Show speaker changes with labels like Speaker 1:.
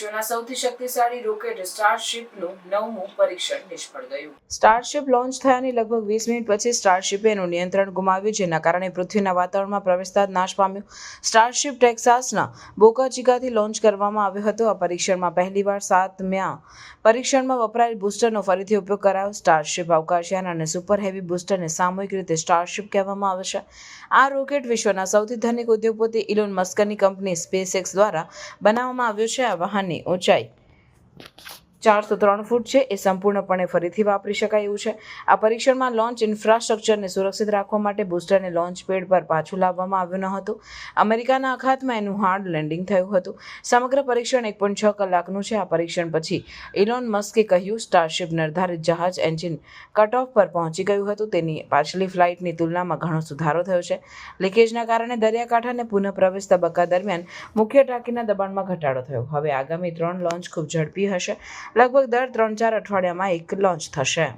Speaker 1: વિશ્વના સૌથી શક્તિશાળી રોકેટ સ્ટારશિપનું નવમું પરીક્ષણ નિષ્ફળ ગયું. સ્ટારશિપ લોન્ચ થયાની લગભગ વીસ મિનિટ પછી સ્ટારશિપે એનું નિયંત્રણ ગુમાવ્યું, જેના કારણે પૃથ્વીના વાતાવરણમાં પ્રવેશતા જ નાશ પામ્યું. સ્ટારશિપ ટેક્સાસના બોકાચિકાથી લોન્ચ કરવામાં આવ્યો હતો. આ પરીક્ષણમાં પહેલીવાર સાતમ્યા પરીક્ષણમાં વપરાયેલ બૂસ્ટરનો ફરીથી ઉપયોગ કરાયો. સ્ટારશિપ અવકાશયાન અને સુપર હેવી બૂસ્ટરને સામૂહિક રીતે સ્ટારશિપ કહેવામાં આવશે આ રોકેટ વિશ્વના સૌથી ધનિક ઉદ્યોગપતિ ઇલોન મસ્કની કંપની સ્પેસએક્સ દ્વારા બનાવવામાં આવ્યું છે. આ વાહનની ઊંચાઈ. ચારસો ત્રણ ફૂટ છે, એ સંપૂર્ણપણે ફરીથી વાપરી શકાય એવું છે. આ પરીક્ષણમાં લોન્ચ ઇન્ફ્રાસ્ટ્રક્ચરને સુરક્ષિત રાખવા માટે બૂસ્ટરને લોન્ચ પેડ પર પાછું લાવવામાં આવ્યું ન હતું. અમેરિકાના અખાતમાં એનું હાર્ડ લેન્ડિંગ થયું હતું. સમગ્ર પરીક્ષણ એક પોઈન્ટ છ કલાકનું છે. આ પરીક્ષણ પછી ઇલોન મસ્કે કહ્યું સ્ટારશિપ નિર્ધારિત જહાજ એન્જિન કટ ઓફ પર પહોંચી ગયું હતું. તેની પાછલી ફ્લાઇટની તુલનામાં ઘણો સુધારો થયો છે. લીકેજના કારણે દરિયાકાંઠાને પુનઃ પ્રવેશ તબક્કા દરમિયાન મુખ્ય ટાંકીના દબાણમાં ઘટાડો થયો. હવે આગામી ત્રણ લોન્ચ ખૂબ ઝડપી હશે. લગભગ દર ત્રણ ચાર અઠવાડિયામાં એક લોન્ચ થશે.